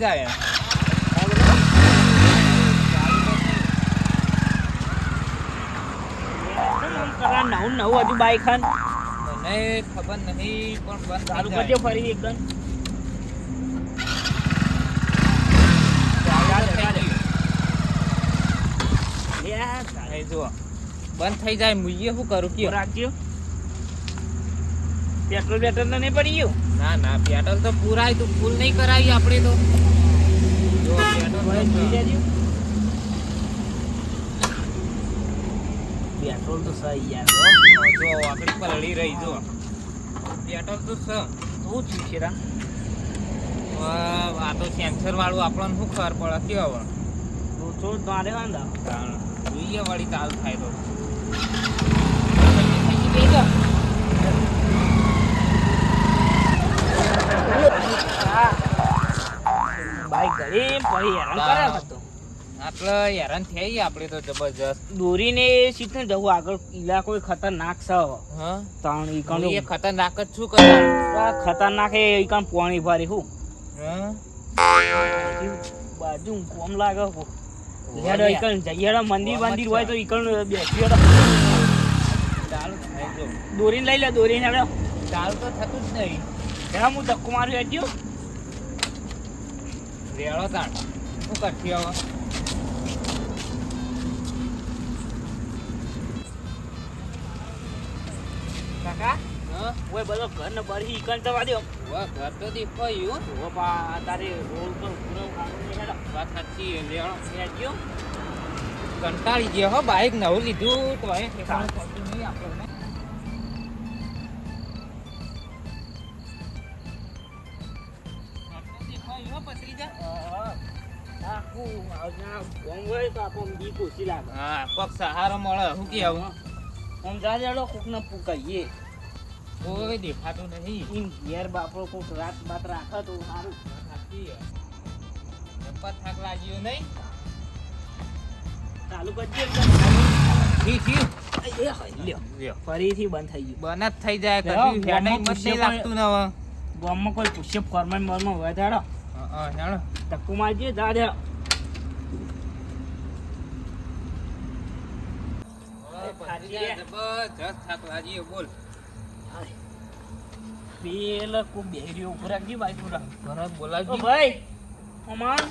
જાય નવું નવું હજુ બાઈક ખાન. મને ખબર નહીં પણ બંધ ચાલુ કરજો ફરી એકદમ. જુઓ. બંધ થઈ જાય મુઈએ શું કરું કયો? રાખ્યો પેટ્રોલ પેટ્રોલ તો નહીં પડી ગયું. ના ના પેટ્રોલ તો પૂરાય તો ફૂલ નહીં કરાવી આપણે તો. જો પેટ્રોલ તો પેટ્રોલ તો સહી યાર. જો આપણી પલળી રહી જો. પેટ્રોલ તો સ શું છે રા. આ તો સેન્સર વાળું આપણને શું ખબર પડે કયો હવે ઓછો મારે વાંધા. જોઈએ વળી ચાલુ થાય તો ઘરે પડી હેરાન કરે હેરાન થઈ આપણે તો જબરજસ્ત. દોરીને જવું આગળ ઈલા કોઈ ખતરનાક છે હા? એ ખતરનાક જ શું કરે ખતરનાક એ ઈ કાંડ પોણી ભરી હું. બાજુ કોમ લાગે હો. ઈકણ મંદિર મત હોય તો ઈકણ બેસી ચાલુ દોરીને લઈ લે દોરીને ચાલુ તો થતું જ નહીં. હેડા હું ધક્કો મારી હેડ્યો રેળો તાણ. શું કરતી હવે કાકા? હા? ઓય બધો ઘર ને બરી ઈકણ જવા ઘર તો દેખાયું ઓ બા તારે રોડ તો પૂરો કાઢો વાત સાચી કંટાળી ગયો હો બાઈક નવું લીધું તો એ આપણને. દેખાયું હો આખું હોય તો આપણને બીક ઓછી લાગે હા પગ સહારો મળે શું કેવું આમ જા કોકને પૂકાઈએ. કોઈ દેખાતું નહીં. ઈમ ઘેર બાપરો કોક રાત બાત રાખે તો સારું. સાચી થાક લાગ્યો નહીં? ચાલુ કરજે. એકદમ ઠીક ઠીક. એ હોય લ્યો. ફરીથી બંધ થઈ ગયું. બંધ જ થઈ જાય કશું હેડાઈ મત નહીં લાગતું ને હવે. ગામમાં કોઈ પૂછે ફોરમેન મોરમાં હોય તો હા, હા, હેડો. ધક્કો મારજે જા દે હવે બોલ. પેલા બેહી રહ્યો ઉપર રાખજે બાઈક ઉપર ઘરે ઓ ભાઈ અમાર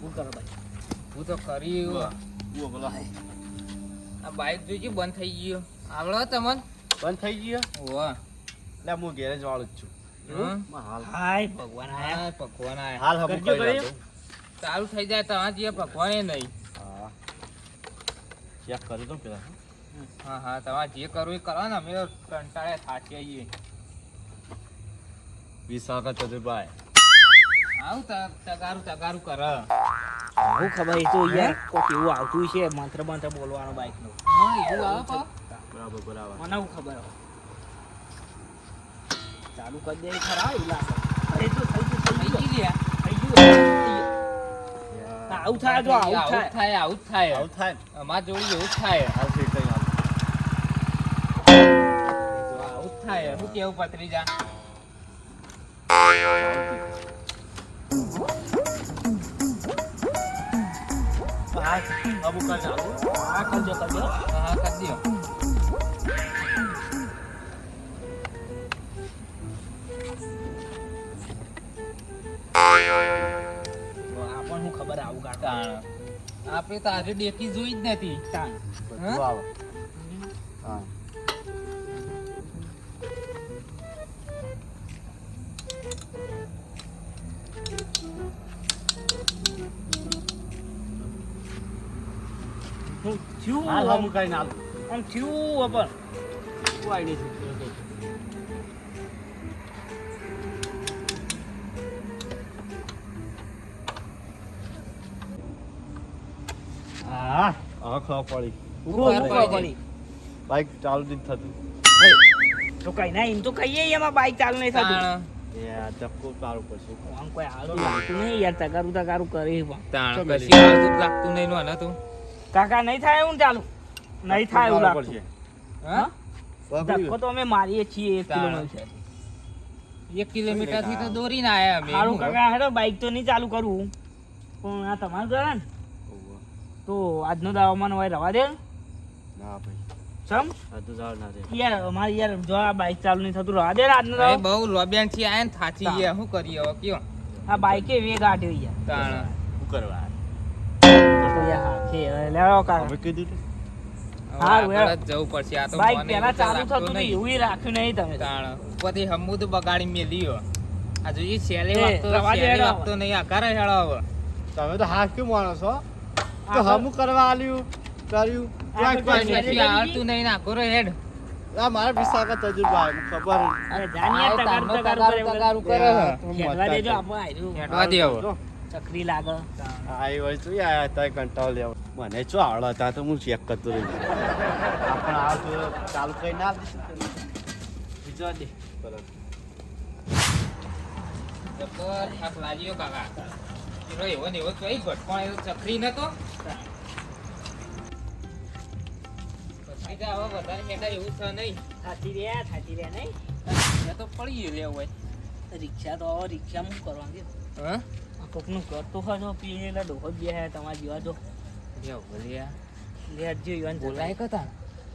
હું કરો ભાઈ? હું તો કરી બુઓ બોલો આ બાઈક જોઈજો બંધ થઈ ગયો. આવડો તમને. બંધ થઈ ગયો? ઓવા એટલે હું ગેરેજ વાળો જ છું. હાય ભગવાન આયા હા પકવાન આયા. હાલ હમું કરી ચાલુ થઈ જાય તો આ જે પકવાને નહીં. હા. ચેક કરી દઉં પેલા. હા હા તમારે જે કરવું એ કરો ને અમે કંટાળે થાકી આવીએ. વિશાખા ચતુરભાઈ. આવું તગારું તગારું કર. હું ખબર એ તો યાર કોક એવું આવતું છે મંત્ર મંત્ર બોલવાનો બાઈકનું હા એવું આવે બરાબર બરાબર. મને ખબર હવે ચાલુ કરી દે ખરા એવું અરે તો થઈ ગયું થઈ ગયું. થઈ ગયું આવું થાય જો આવું આવું થાય. આવું થાય. આવું થાય અમાર જોડી એવું થાય. ઠીક થઈ આવું. થાય. હું કેવું પતરી જા અમુક હા કરજો કરજો. હા હા તો હું ખબર આવું કાઢતા આપણે તો આજે ડેકી જોઈ જ નથી તાણ હા થયું આમ થયું પણ. શું આઈડિયા હા ખબર પડી. બાઈક ચાલુ નથી થતું. તો કઈ ના એમ તો કહીએ એમાં બાઈક ચાલુ નહીં થતું. જ નો કાકા નહીં થાય એવું ચાલુ? નહીં થાય એવું લાગતું. ધક્કો તો અમે મારીએ છીએ એક કિલોમીટર એક કિલોમીટરથી તો દોરીને આયા અમે કાકા હેડો બાઈક તો નહીં ચાલુ કરવું પણ આ તમારું કરે ને. તો આજનો દાવામાં હોય રવા દે. ના ભાઈ. સમ આ જાવ ના રે યાર અમારે યાર જો આ બાઈક ચાલુ નહીં થતું રવા દે આજનો દાવ. બહુ લોબિયાનથી આયા ને થાચી ગયા શું કરીએ હવે કયો? આ બાઈકે વેગ આટ્યો યાર? તાણ. શું કરવા? તો યાર કે હવે લેવો કાકા કીધું તું? હવે હારું, આગળ જ જવું પડશે આ તો બાઈક મને એવું ચાલુ થતું નહીં. એવું રાખ્યું નહીં તમે. તો. તાણ. પછી હમું તો બગાડી મેલ્યો આ જોઈએ એ, વાગતો રવા દે વાગતો નહીં આ કરે હવે. તમે તો હાથ કેમ માણો છો? તો આ હમું કરવા આલ્યું કર્યું. આ આવડતું નહીં ના કરો હેડ. આ મારા વિશાખા તજુર્બા મને ખબર અરે જાનિયા આ તગારું તગારું કરે તગારું એવું કરે. કરે. હે. ખેડવા દેજો આપણે આયરું. હેડવા દે હવે ચકરી લાગે. આ એ હોય તો યાર તારે કંટાળ લેવો. મને ચો આવડે તા તો હું ચેક કરતો રહી આપણ આ તો ચાલુ કઈ ના બીજો દે. બરાબર. જબર થાક લાજીઓ કાકા પેલો એવો ને એવો કઈ ભટકોણ એવો ચકરી નતો. પછી તો હવે વધારે હેડા એવું છે નહીં. થાતી રહ્યા થાતી રહ્યા નહીં. એ તો પડી ગયું હોય રિક્ષા તો હવે રિક્ષા હું કરવાની હા? આ કોકનું ઘર તો હોય જો પીએલા ડોહો જ તમારા જેવા જો લ્યો બોલ્યા લે યુવાન બોલાય કતા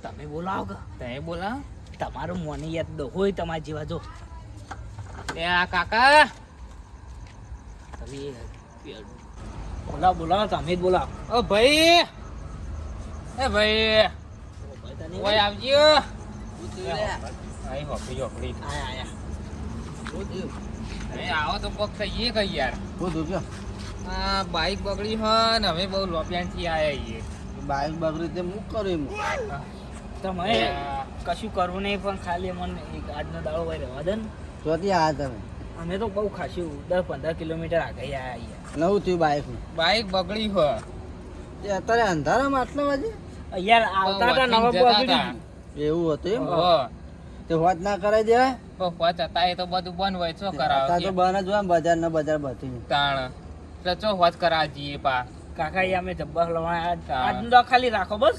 તમે બોલાવો કે. તમે બોલાવો. તમારું મોને યાદ ડોહો તમારા જેવા જો એ આ કાકા. તમે બોલાવો બોલા તમે જ બોલા. ઓ ભાઈ. એ ભાઈ. ઓય આવજો. આઈ હોપડી હોપડી આયા આયા આવો તો કોક થઈ કઈ યાર. આ બાઈક બગડી હે ને અમે બહુ લોપિયાન આયા છીએ. બાઈક બગડી તે હું કરું તમે કશું કરવું નહીં પણ ખાલી મને એક આજનો દાડો હોય રહેવા દે ને. તો આ તમે. અમે તો બહુ ખાસું દસ પંદર કિલોમીટર આગળ આયા યાર નવું થયું બાઈક બાઈક બગડી હોય. અત્યારે અંધારામાં આટલા વાગે? યાર આવતા હતા નવા બગડી એવું હતું એમ? તે હોત ના કરાઈ દેવાય તો પચ હતા એ તો બધું બંધ હોય છો અત્યારે તો બંધ જ હોય ને બજાર ને બજાર બધી. તાણ. એટલે ચો હોત કરાવ જઈએ પા. કાકા યાર અમે જબ્બર લવાય. હા. આજનો ખાલી રાખો બસ.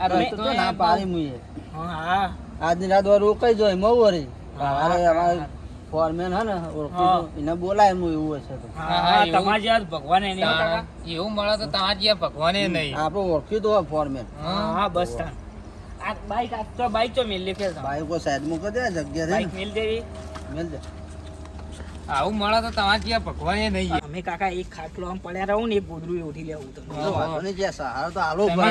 આ રસ્તો રસ્તો તો ના પાડી મુએ હા હા. આજની રાત વાર રોકાઈ જાય મઉ અરે અમારે. ફોરમેન હે ને ઓળખું એને બોલાય એમ એવું હશે તો. હા. તમારા જ ભગવાન એની એવું મળે તો તમારે જ્યાં એ નહીં. આપણે ઓળખ્યું તો ફોરમેન હા હા બસ તાન આ બાઈક આ તો બાઈક તો મેલ લેખે બાઈકો સાઈડ મૂકી દે જગ્યા રે બાઈક મિલ દેવી. મેલ દે. આવું મળે તો તમારે ત્યાં ભગવાને નહીં અમે કાકા એક ખાટલો આમ પડ્યા રહું ને એક ગોદડું ઉઠી લેવું તો. તો નહીં જ્યાં સહારો તો આલો તમે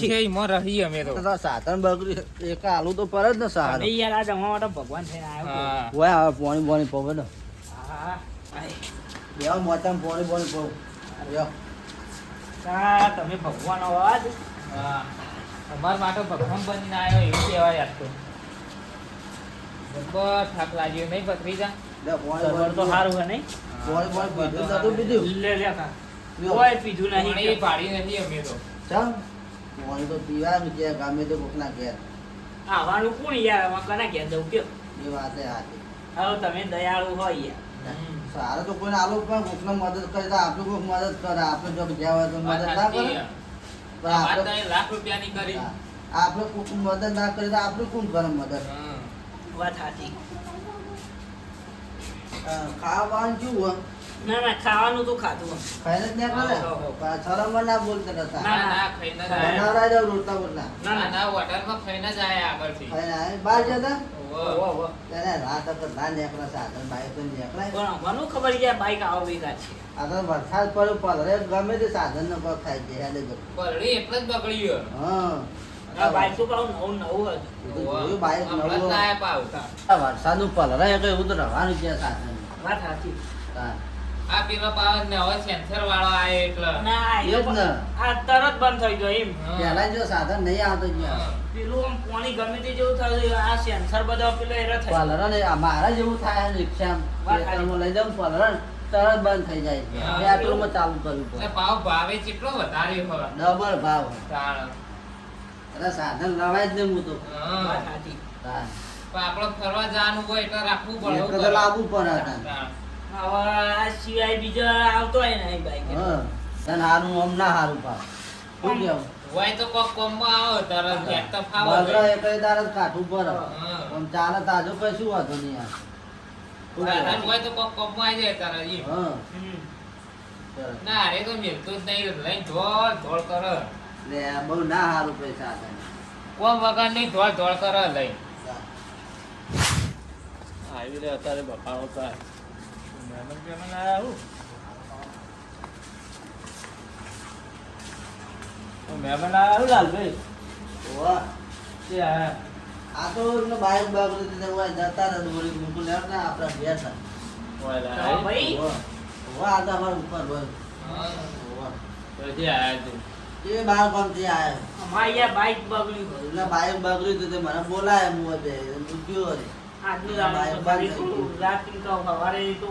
છે એમાં રહી અમે તો. સાધન બગડી એક આલુ તો પર જ ને સહારો. તમે યાર આ જમવા માટે ભગવાન થઈને આવ્યો હોય હવે પોણી પોણી પવે ને હા. બેવ મોચામ પોણી બોણી પવ કા તમે ભગવાન અવાજ હા. અમારા માટે ભગવાન બનીને આવ્યો એવું કહેવાય યાર તો. જબ્બર થાક લાગ્યો નહીં ભત્રીજા? લે તો સારું હે નહીં? પોણી બોણી પીધું નતું પીધું લે લે કા. કોઈ પીધું પાણી પાડી નથી અમે તો. ચાલ પોણી તો પીવાનું છે ગામે તો કોકના ઘેર. આવવાનું કોણ યાર? આમાં કના ઘેર જવું કયો એ વાત એ હાચી હવે તમે દયાળુ હોય યાર. સારું તો કોઈને આલુ પણ કોકને મદદ કરે તો આપણે કોક મદદ કરે. આપણે જો ગયા હોય તો મદદ ના કરે. પણ આપણે લાખ રૂપિયાની કરી. આપણે કોક મદદ ના કરે તો આપણે કોણ કરે મદદ? વાત સાચી. ખાવાનું શું ના ના ખાવાનું તો ખાધું. ખાઈને જ ના કરે ના બોલતા કરતા ના, ના ખાઈને જ આયા. જાવ રોટલા બોટલા ના ના ના ના હોટલમાં ખાઈને જ આયા આગળથી. ખાઈને આવીને બહાર જતા રાત વરસાદનું પલરા એવું તો રહેવાનું છે સાધન. વાત સાચી. આ પેલો પાવ ને હવે સેન્સર વાળો આયો એટલે. ના એ જ ને. આ તરત બંધ થઈ ગયો એમ. પહેલા જો સાધન નહીં આવતો જ્યાં પેલું આમ પાણી ગમે તે જેવું થયું આ સેન્સર બધા પેલો એરો થઈ પલરા ને આ મારા જેવું થાય રિક્ષા. લઈ જાઉં તરત બંધ થઈ જાય હા. પેટ્રોલમાં ચાલુ કરવું એટલે પડે પાવ ભાવે કેટલો વધારે હોય. ડબલ ભાવ. એટલે સાધન લવાય જ નહીં હું. તો હા. આપણે ફરવા જવાનું હોય એટલે રાખવું પડે એક તો લાવવું પડે હવે આ સિવાય બીજો આવતો હોય ને બાઈક તને હારું આમ ના હારું ભાવ. શું કેવું? હોય તો કોક કોમમાં આવો તરત હેડ તો ફાવો બગડો એ કઈ કાઠું પડે. આમ ચાલે તાજો કઈ શું વાંધો નહીં તારા હોય તો કોક કોકમાં આવી જાય તારા ઈ. હમ. ના અરે તો મેલતો જ નહીં લઈને ધોળ ધોળ કરે. લે બહુ ના સારું પૈસા કોમ વગર નહીં ધોળ ધોળ કરે લઈને. આવી રહ્યા અત્યારે બફાણો થાય. મહેમાન મહેમાન આવ્યા હું તો મહેમાન આવ્યા હું લાલભાઈ. વાહ તે આયા આ તો એમને બાઈક હોય જતા રહે તો વળી મૂકું લેવા ના આપણા ઘેર હતા તો ભાઈ? વાહ આ તો અમારા ઉપર હોય. હા. વાહ તો જે આયા તું એ બાર ગામથી આવ્યો અમારે બાઈક બગડ્યું બાઈક બગડ્યું હતું મને બોલાય હું હતી આજનું દાડો તો રાત્રિ તો સવારે તો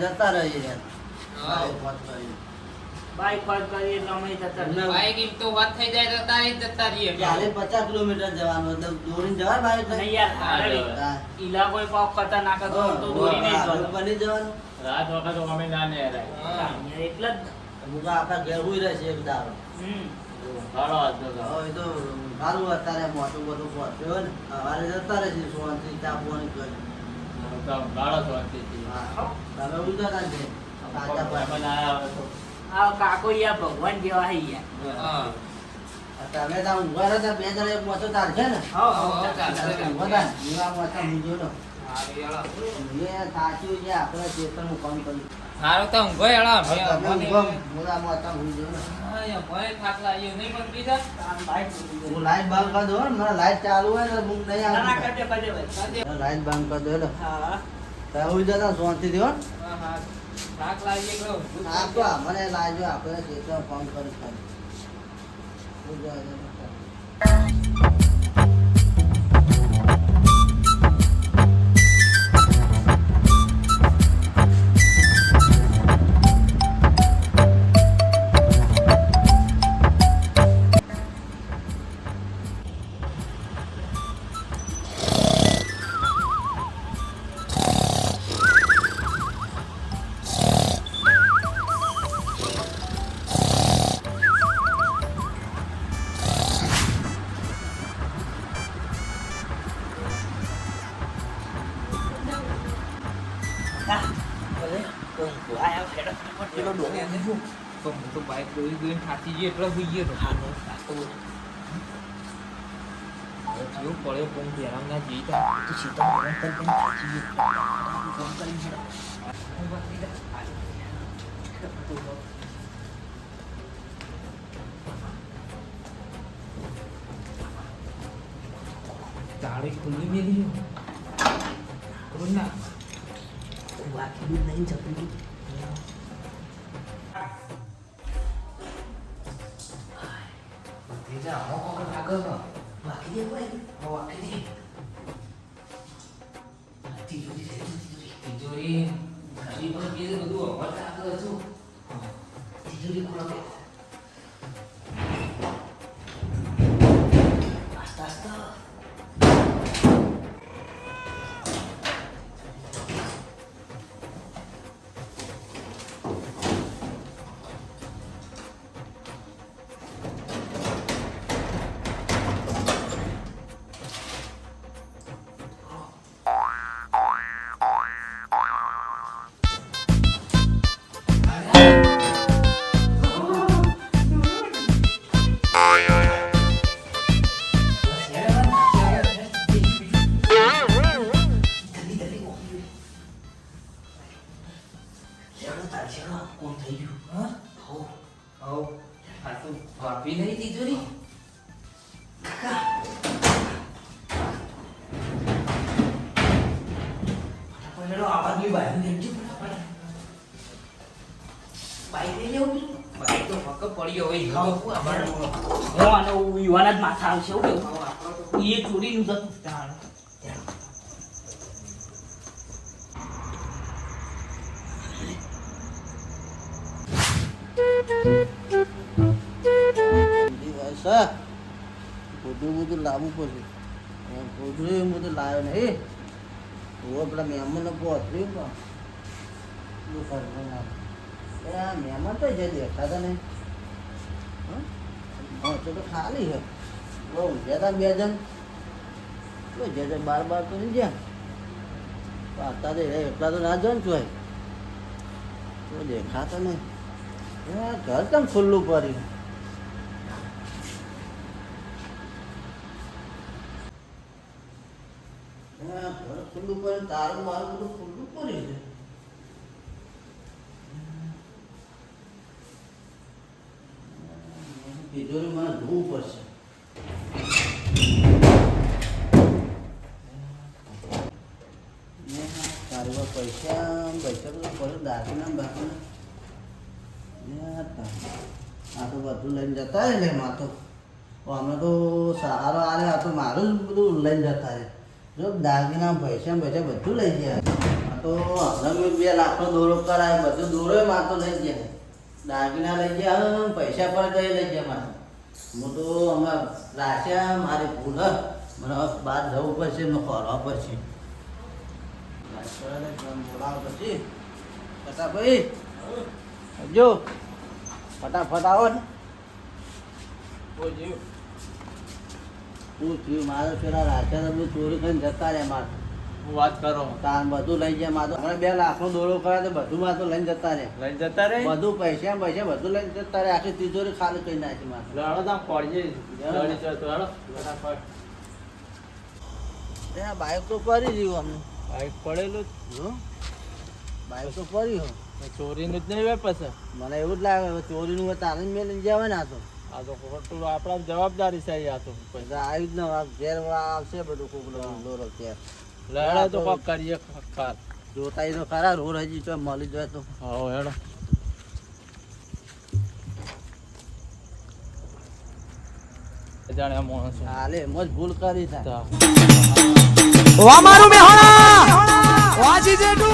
જતા રહીએ. બાઈક વાત પર કરીએ એટલે અમે જતા. બાઈક એમ તો વાત થઈ જાય તો તારે જતા રહીએ. ચાલે પચાસ કિલોમીટર જવાનું મતલબ દોડીને જવા બાઈક લઈને? નહીં યાર. ઈલા કોઈ પાવ ખતરનાક હતો તો દોરી નહીં બની જવાનું. રાત વખત અમે ના ને. એટલે જ. મુગા આખા હુઈ રહેશે એક એ તો. સારું અત્યારે મોટું બધું પહોંચ્યો ને સવારે જતા રહેશે સોનથી ચા પાણી કરી. તમે તાજા આ કાકો યાર ભગવાન જેવા હે યાર. તમે તો બે જણા એક મોટો તાર છે ને. બધા એવા મોટા મૂંઝો નો હારું સાચું છે આપણે કામ કર્યું હારું તો ઊંઘો મને- ઊંઘો, મોટા મોટા મને લાઈટ બંધ કરી દઉં ને. લાઈટ ચાલુ હોય ને ઊંઘ નહીં. લાઈટ બંધ કરી દો એટલે હા. જતા હા, હા. થાક લાગી ગયો આ તો મને લાગ્યો આપણે કામ દોરી દોરીને થાકી ગયો એટલે હુઈ ગયો તો. હા, બહુ કાકો. હવે કેવું પડ્યો પણ ધ્યાન ના જઈ તો. તું સીધો ફોન કર, કર, થાકી ગયો. ફોન કરીને હેડો. તાળી ખુલ્લી મેલી ખુલ્લી ના વાકી દૂધ નહીં જતું અવર લાગે છું તિજોરી ખોલો આસ્તા માથા આવશે એવું એ ચોરીનું જતું તાણ બધું બધું લાવવું પડશે. એમ બધું એ બધું લાવ્યો નહીં હું? પેલા મહેમાનને પહોંચ્યું પણ મહેમાન તો જે દેખાતા નહીં હં? તો ખાલી છે. બહુ જતા બે જણ તો જે જે બાર બાર તો નહીં તો અત્યારે એટલા તો ના જણ છું તો દેખાતા નહીં. આ ઘર કેમ ખુલ્લું પડ્યું? ખુલ્લું પડે તારું મારું બધું ખુલ્લું પડ્યું છે. તિજોરી મને ધોવું પડશે તારી પાસે, પૈસા તો પડ્યું દાગીના બાકીના આ તા- બધું લઈને જતા રહે એમાં તો. અમે તો સહારો આરે આ તો મારું જ બધું લઈને જતા રહે. જો દાગીના, પૈસા પૈસા બધું લઈ ગયા. તો હમણાં મેં બે લાખનો દોરો કરાય, બધું દોરો માં તો લઈ ગયા. દાગીના લઈ ગયા પૈસા પણ કઈ લઈ ગયા મારે હું તો હમણાં રાખ્યા, મારી ભૂલ. મને બહાર જવું પડશે ને ખોરવા પડશે. જો ફટાફટ આવો ને શું થયું મારો પેલા રાખ્યા બધું ચોરી કરીને જતા રહ્યા મારે હું વાત કરો તાન બધું લઈ ગયા મારો હમણાં બે લાખનો દોડો કર્યા તો બધું મારે તો લઈને જતા રહે લઈ જતા રે બધું પૈસા પૈસા બધું લઈને જતા રહે આખી તિજોરી ખાલી કરી નાખી મારે લડો તામ પડીએ લડી બાઇક તો કરી દીધું અમને બાઈક પડેલું જો. બાઇક તો કર્યું ચોરીનું જ નહીં હોય પછી. મને એવું જ લાગે ચોરીનું હોય તારે મેળવીને જવાય ને આ તો. આ તો ખોટું આપણા જવાબદારી છે આ તો આવ્યું જ ના ઘેર આવશે બધું કોક લોરો ત્યાં લડા તો કોક કરીએ કાલ જોતા ઈ તો ખરા રોડ હજી તો મળી જાય તો. હા હેડો. અજાણ્યા ભૂલ કરી તા મારું મેહોણા! વા જીજેટુ